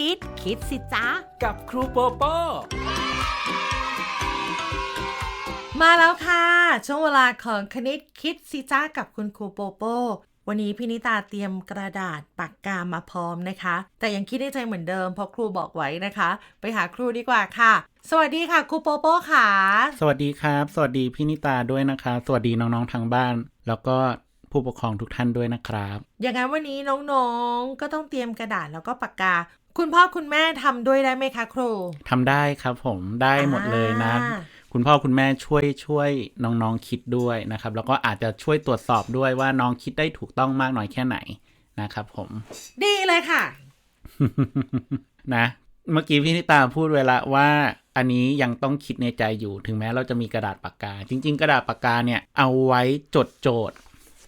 ณิต คิดสิจ๊ะ กับครูโปโป้มาแล้วค่ะ ช่วงเวลาของคณิตคิดสิจ้ากับคุณครูโปโป้วันนี้พี่นิตาเตรียมกระดาษปากกามาพร้อมนะคะ แต่ยังคิดในใจเหมือนเดิมเพราะครูบอกไว้นะคะ ไปหาครูดีกว่าค่ะ สวัสดีค่ะครูโปโป้ค่ะสวัสดีครับ สวัสดีพี่นิตาด้วยนะครับสวัสดีน้องๆทางบ้าน แล้วก็ผู้ปกครองทุกท่านด้วยนะครับ อย่างนั้นวันนี้น้องๆ ก็ต้องเตรียมกระดาษแล้วก็ปากกา คุณพ่อคุณแม่ทำด้วยได้ไหมคะครูทำได้ครับผมได้หมดเลยนะอ่าคุณพ่อคุณแม่ช่วยช่วยน้องๆคิดด้วยนะครับ แล้วก็อาจจะช่วยตรวจสอบด้วยว่าน้องคิดได้ถูกต้องมากน้อยแค่ไหนนะครับผม ดีเลยค่ะ นะ เมื่อกี้พี่นิตาพูดไว้ละว่าอันนี้ยังต้องคิดในใจอยู่ถึงแม้เราจะมีกระดาษปากกา จริง ๆ กระดาษปากกาเนี่ยเอาไว้จดโจทย์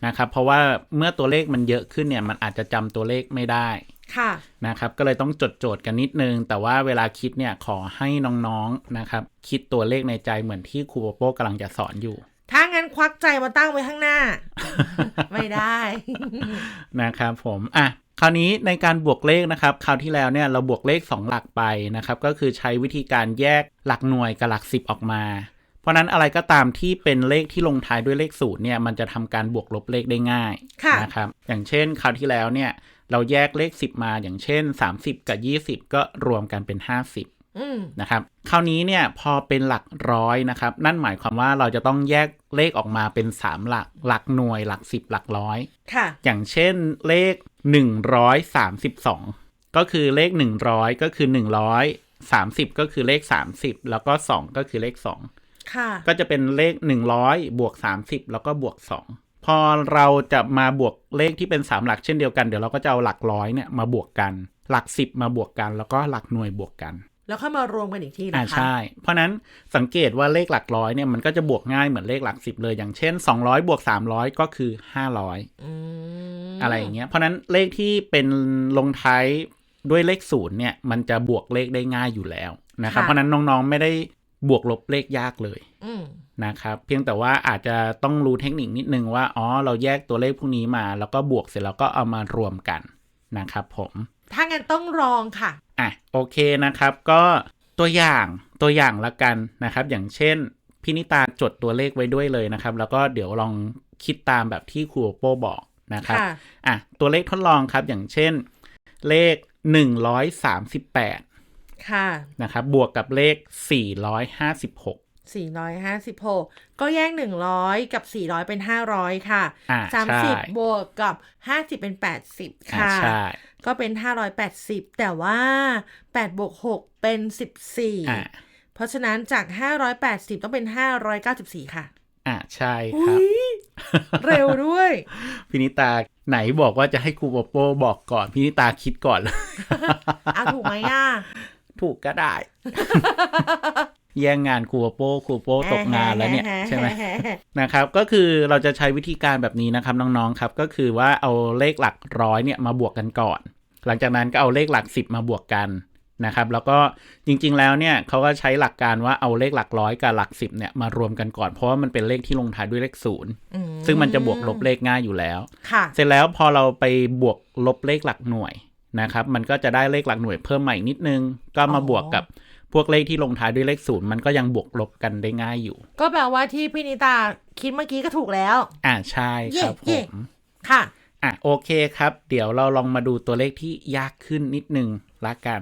นะครับ เพราะว่าเมื่อตัวเลขมันเยอะขึ้นเนี่ยมันอาจจะจำตัวเลขไม่ได้ ค่ะนะครับ ก็เลยต้องจดโจทย์กันนิดนึง แต่ว่าเวลาคิดเนี่ยขอให้น้องๆนะครับ คิดตัวเลขในใจเหมือนที่ครูโปโป้กำลังจะสอนอยู่ ถ้างั้นควักใจมาตั้งไว้ข้างหน้า ไม่ได้นะครับผมอะคราวนี้ในการบวกเลขนะครับ คราวที่แล้วเนี่ยเราบวกเลข 2 หลักไปนะครับ ก็คือใช้วิธีการแยกหลักหน่วยกับหลัก 10 ออกมา เพราะฉะนั้นอะไรก็ตามที่เป็นเลขที่ลงท้ายด้วยเลขศูนย์เนี่ยมันจะทำการบวกลบเลขได้ง่ายค่ะนะครับ อย่างเช่น คราวที่แล้วเนี่ย เราแยกเลข 10 มาอย่างเช่น 30 กับ 20 ก็รวมกันเป็น 50อืมนะครับคราวนี้เนี่ยพอเป็นหลักร้อยนะครับ นั่นหมายความว่าเราจะต้องแยกเลขออกมาเป็น 3 หลัก หลักหน่วยหลัก 10 หลักร้อยค่ะ อย่างเช่นเลข 132 ก็คือเลข 100 ก็คือ 100 30 ก็คือเลข 30 แล้วก็ 2 ก็คือเลข 2 ค่ะ ก็จะเป็นเลข 100 บวก 30 แล้วก็บวก 2 พอเราจะมาบวกเลขที่เป็น 3 หลักเช่นเดียวกัน เดี๋ยวเราก็จะเอาหลักร้อยเนี่ยมาบวกกัน หลัก 10 มาบวกกัน แล้วก็หลักหน่วยบวกกัน แล้วค่อยมารวมกันอีกทีอ่านะคะใช่ เพราะนั้นสังเกตว่าเลขหลักร้อยเนี่ยมันก็จะบวกง่ายเหมือนเลขหลักสิบเลย อย่างเช่น 200บวก300 ก็คือ 500อืมอะไรอย่างเงี้ย เพราะนั้นเลขที่เป็นลงท้ายด้วยเลขศูนย์เนี่ยมันจะบวกเลขได้ง่ายอยู่แล้วนะครับ เพราะนั้นน้องๆไม่ได้บวกลบเลขยากเลย อืม นะครับเพียงแต่ว่าอาจจะต้องรู้เทคนิคนิดนึงว่าอ๋อเราแยกตัวเลขพวกนี้มา แล้วก็บวกเสร็จแล้วก็เอามารวมกันนะครับผมถ้างั้นต้องลองค่ะอะโอเคนะครับก็ตัวอย่างตัวอย่างละกันนะครับ อย่างเช่นพินิตาจดตัวเลขไว้ด้วยเลยนะครับ แล้วก็เดี๋ยวลองคิดตามแบบที่ครูโป้บอกนะครับค่ะอะตัวเลขทดลองครับอย่างเช่น เลข 138 ค่ะนะครับบวกกับเลข 456 456 ก็แยก 100 กับ 400 เป็น 500 ค่ะอ่าใช่30 บวกกับ 50 เป็น 80อ่าค่ะใช่ก็เป็น 580 แต่ว่า 8 บวก 6 เป็นอ่า14 เพราะฉะนั้นจาก 580 ต้องเป็น 594 ค่ะ อ่าใช่ครับอุ๊ยเร็วด้วย พินิตาไหนบอกว่าจะให้ครูโป้บอกก่อน พินิตาคิดก่อนเลยอะ ถูกไหมอะ ถูกก็ได้ แย่งงานครูโป้ครูโป้ตกงานแล้วเนี่ยใช่ไหมนะครับก็คือเราจะใช้วิธีการแบบนี้นะครับน้องๆครับ ก็คือว่าเอาเลขหลักร้อยเนี่ยมาบวกกันก่อน หลังจากนั้นก็เอาเลขหลักสิบมาบวกกันนะครับแล้วก็จริงๆแล้วเนี่ยเขาก็ใช้หลักการว่าเอาเลขหลักร้อยกับหลักสิบเนี่ยมารวมกันก่อนเพราะว่ามันเป็นเลขที่ลงท้ายด้วยเลขศูนย์อืซึ่งมันจะบวกลบเลขง่ายอยู่แล้วค่ะเสร็จแล้วพอเราไปบวกลบเลขหลักหน่วยนะครับมันก็จะได้เลขหลักหน่วยเพิ่มใหม่นิดนึง ก็มาอ๋อบวกกับพ วกเลขที่ลงท้ายด้วยเลขศูนย์มันก็ยังบวกลบกันได้ง่ายอยู่ ก็แปลว่าที่พี่นิตาคิดเมื่อกี้ก็ถูกแล้ว อ่าใช่ครับผเย่มค่ะ อะโอเคครับ เดี๋ยวเราลองมาดูตัวเลขที่ยากขึ้นนิดนึงละกัน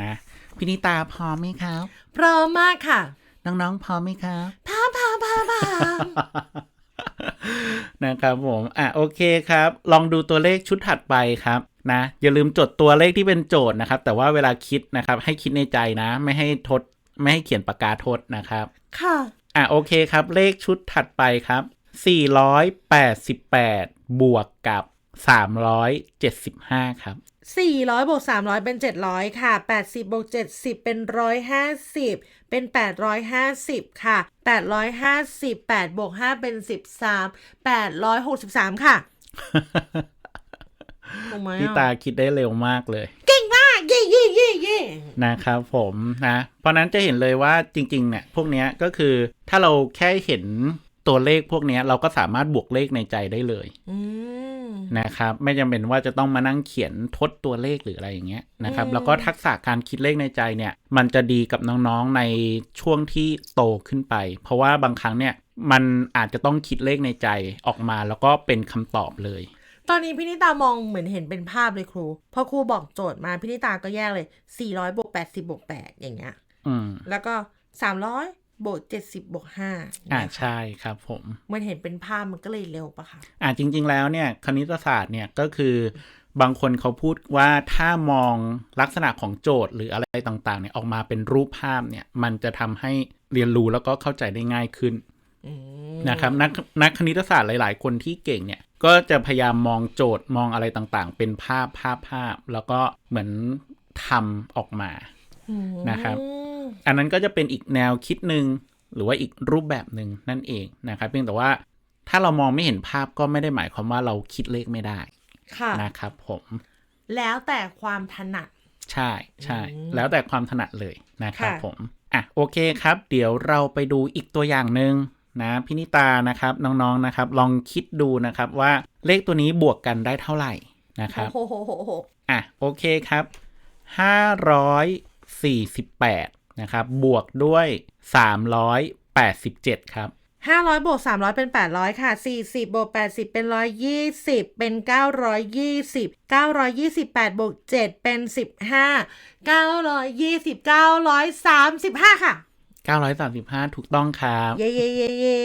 นะพินิตาพร้อมไหมครับพร้อมมากค่ะ น้องๆพร้อมไหมครับพร้อมพร้อมพร้อมพร้อมนะครับผม อะโอเคครับ ลองดูตัวเลขชุดถัดไปครับ นะอย่าลืมจดตัวเลขที่เป็นโจทย์นะครับ แต่ว่าเวลาคิดนะครับ ให้คิดในใจนะ ไม่ให้ทดไม่ให้เขียนปากกาทดนะครับ ค่ะ อะโอเคครับ เลขชุดถัดไปครับ 488 บวกกับ 375 ครับสี่ร้อยบวกสามร้อยเป็นเจ็ดร้อยค่ะแปดสิบบวกเจ็ดสิบเป็นร้อยห้าสิบเป็นแปดร้อยห้าสิบค่ะแปดร้อยห้าสิบแปดบวกห้าเป็นสิบสามแปดร้อยหกสิบสามค่ะ ถูกไหมพี่อะตาคิดได้เร็วมากเลย เก่งมากเย่เย่เย่เย่นะครับผมนะ เพราะนั้นจะเห็นเลยว่าจริง ๆ เนี่ย พวกเนี้ยก็คือถ้าเราแค่เห็นตัวเลขพวกเนี้ยเราก็สามารถบวกเลขในใจได้เลยอืมนะครับ ไม่จำเป็นว่าจะต้องมานั่งเขียนทดตัวเลขหรืออะไรอย่างเงี้ยนะครับอืมแล้วก็ทักษะการคิดเลขในใจเนี่ย มันจะดีกับน้องๆในช่วงที่โตขึ้นไป เพราะว่าบางครั้งเนี่ยมันอาจจะต้องคิดเลขในใจออกมาแล้วก็เป็นคำตอบเลยต อนนี้พี่นิตามองเหมือนเห็นเป็นภาพเลยครู พอครูบอกโจทย์มาพี่นิตาก็แยกเลย 400บวก80บวก8อย่างเงี้ยอืมแล้วก็ 300บวก70บวก5อ่าใช่ครับผมมันเห็นเป็นภาพมันก็เลยเร็วปะคะอ่าจริง ๆ แล้วเนี่ยคณิตศาสตร์เนี่ยก็คือบางคนเขาพูดว่าถ้ามองลักษณะของโจทย์หรืออะไรต่างๆเนี่ยออกมาเป็นรูปภาพเนี่ยมันจะทำให้เรียนรู้แล้วก็เข้าใจได้ง่ายขึ้นอืมนะครับนักนักคณิตศาสตร์หลาย ๆ คนที่เก่งเนี่ย ก็จะพยายามมองโจทย์มองอะไรต่างๆ เป็นภาพภาพภาพ แล้วก็เหมือนทำออกมาอืมนะครับ อันนั้นก็จะเป็นอีกแนวคิดหนึ่งหรือว่าอีกรูปแบบหนึ่งนั่นเองนะครับ เพียงแต่ว่าถ้าเรามองไม่เห็นภาพก็ไม่ได้หมายความว่าเราคิดเลขไม่ได้ค่ะนะครับผม แล้วแต่ความถนัด ใช่ใช่อืมแล้วแต่ความถนัดเลยนะครับค่ะผมอะโอเคครับ เดี๋ยวเราไปดูอีกตัวอย่างหนึ่ง นะพินิตานะครับน้องๆนะครับ ลองคิดดูนะครับว่าเลขตัวนี้บวกกันได้เท่าไหร่นะครับโอ้โหโหโหโหอะโอเคครับ548นะครับบวกด้วย387ครับห้าร้อยบวกสามร้อยเป็นแปดร้อยค่ะสี่สิบบวกแปดสิบเป็นร้อยยี่สิบเป็นเก้าร้อยยี่สิบเก้าร้อยยี่สิบแปดบวกเจ็ดเป็นสิบห้าเก้าร้อยยี่สิบเก้าร้อยสามสิบห้าค่ะ 935 ถูกต้องครับ เย่เย่เย่เย่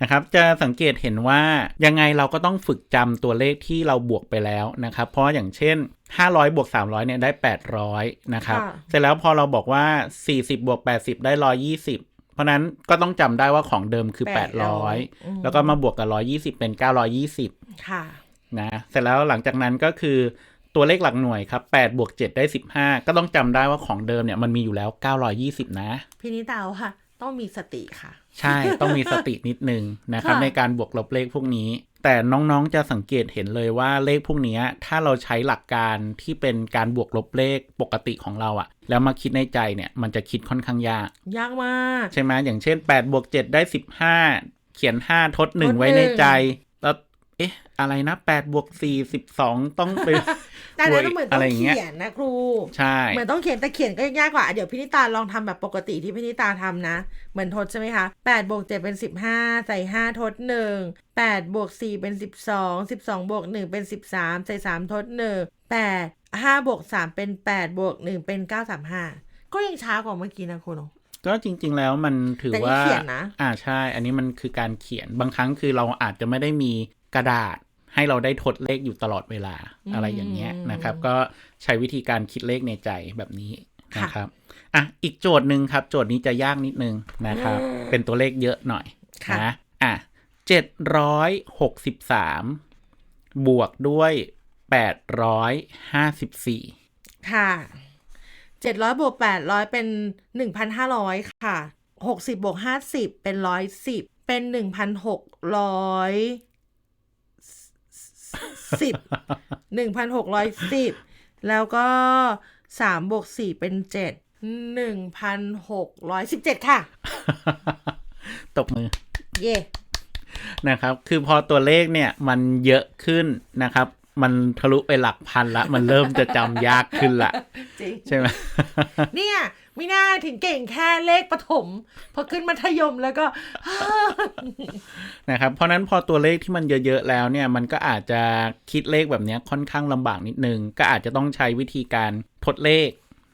นะครับ จะสังเกตเห็นว่ายังไงเราก็ต้องฝึกจำตัวเลขที่เราบวกไปแล้วนะครับ เพราะอย่างเช่น 500 บวก 300 เนี่ยได้ 800 นะครับ เสร็จแล้วพอเราบอกว่า 40 บวก 80 ได้ 120เพราะนั้นก็ต้องจำได้ว่าของเดิมคือ 800 แล้วก็มาบวกกับ 120 เป็น 920 ค่ะ นะ เสร็จแล้วหลังจากนั้นก็คือ ตัวเลขหลักหน่วยครับ8บวก7ได้ 15 ก็ต้องจำได้ว่าของเดิมเนี่ยมันมีอยู่แล้ว 920 นะ พี่นิตาค่ะ ต้องมีสติค่ะ ใช่ต้องมีสตินิดนึงนะครับ ค่ะ ในการบวกลบเลขพวกนี้ แต่น้องๆจะสังเกตเห็นเลยว่าเลขพวกเนี้ยถ้าเราใช้หลักการที่เป็นการบวกลบเลขปกติของเราอะแล้วมาคิดในใจเนี่ยมันจะคิดค่อนข้างยาก ยากมาก ใช่ไหมอย่างเช่น8บวก7ได้ 15 เขียน 5 ทดทด1ไว้ในหนึ่งใจ แล้ว เอ๊ะ อะไรนะ8บวก4 12 ต้องไป แต่อันนั้นเหมือนอะต้อไรงอย่างเงี้ยเขียนนะครูใช่เหมือนต้องเขียนแต่เขียนก็ยากกว่า เดี๋ยวพี่นิตาลองทำแบบปกติที่พี่นิตาทำนะ เหมือนทดใช่ไหมคะแปดบวกเจ็ดเป็นสิบห้าใส่ห้าทดหนึ่งแปดบวกสี่เป็นสิบสองสิบสองบวกหนึ่งเป็นสิบสามใส่สามทดหนึ่งแปดห้าบวกสามเป็นแปดบวกหนึ่งเป็นเก้าสามห้าก็ยังช้ากว่าเมื่อกี้นะคุณก็จริง ๆ แล้วมันถือแต่นี่ว่าเขียนนะอ่าใช่ อันนี้มันคือการเขียนบางครั้งคือเราอาจจะไม่ได้มีกระดาษ ให้เราได้ทดเลขอยู่ตลอดเวลาอืมอะไรอย่างเงี้ยนะครับ ก็ใช้วิธีการคิดเลขในใจแบบนี้นะครับอะอีกโจทย์หนึ่งครับ โจทย์นี้จะยากนิดนึงนะครับ เป็นตัวเลขเยอะหน่อยค่ะนะอะเจ็ดร้อยหกสิบสามบวกด้วยแปดร้อยห้าสิบสี่ค่ะเจ็ดร้อยบวกแปดร้อยเป็นหนึ่งพันห้าร้อยค่ะหกสิบบวกห้าสิบเป็นร้อยสิบเป็นหนึ่งพันหกร้อย สิบหนึ่งพันหกร้อยสิบแล้วก็สามบวกสี่เป็นเจ็ดหนึ่งพันหกร้อยสิบเจ็ดค่ะ ตบมือ เย่นะครับ คือพอตัวเลขเนี่ยมันเยอะขึ้นนะครับ มันทะลุไปหลักพันละ มันเริ่มจะจำยากขึ้นละจริงใช่ไหมเนี่ย ไม่น่าถึงเก่งแค่เลขประถม พอขึ้นมัธยมแล้วก็นะครับ เพราะฉะนั้นพอตัวเลขที่มันเยอะ ๆ แล้วเนี่ย มันก็อาจจะคิดเลขแบบเนี้ยค่อนข้างลำบากนิดนึง ก็อาจจะต้องใช้วิธีการทดเลข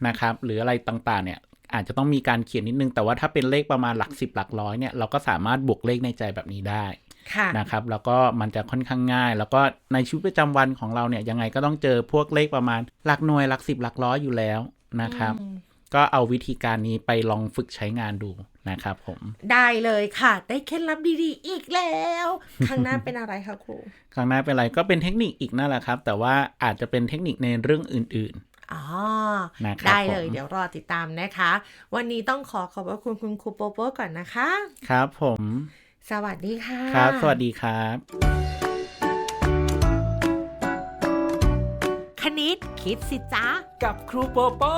นะครับ หรืออะไรต่างๆ เนี่ย อาจจะต้องมีการเขียนนิดนึง แต่ว่าถ้าเป็นเลขประมาณหลักสิบหลักร้อยเนี่ย เราก็สามารถบวกเลขในใจแบบนี้ได้ค่ะนะครับ แล้วก็มันจะค่อนข้างง่าย แล้วก็ในชีวิตประจำวันของเราเนี่ย ยังไงก็ต้องเจอพวกเลขประมาณหลักหน่วยหลักสิบหลักร้อยอยู่แล้วนะครับอืม ก็เอาวิธีการนี้ไปลองฝึกใช้งานดูนะครับผม ได้เลยค่ะ ได้เคล็ดลับดีๆอีกแล้วข้างหน้าเป็นอะไรคะครูครั้งหน้าเป็นไรก็เป็นเทคนิคอีกนั่นแหละครับ แต่ว่าอาจจะเป็นเทคนิคในเรื่องอื่นอ๋อนะครับได้เลยผมเดี๋ยวรอติดตามนะคะ วันนี้ต้องขอขอบพระคุณคุณครูโปโป้ก่อนนะคะๆครับผม สวัสดีค่ะ ครับ สวัสดีครับ คณิตคิดสิจ๊ะกับครูโปโป้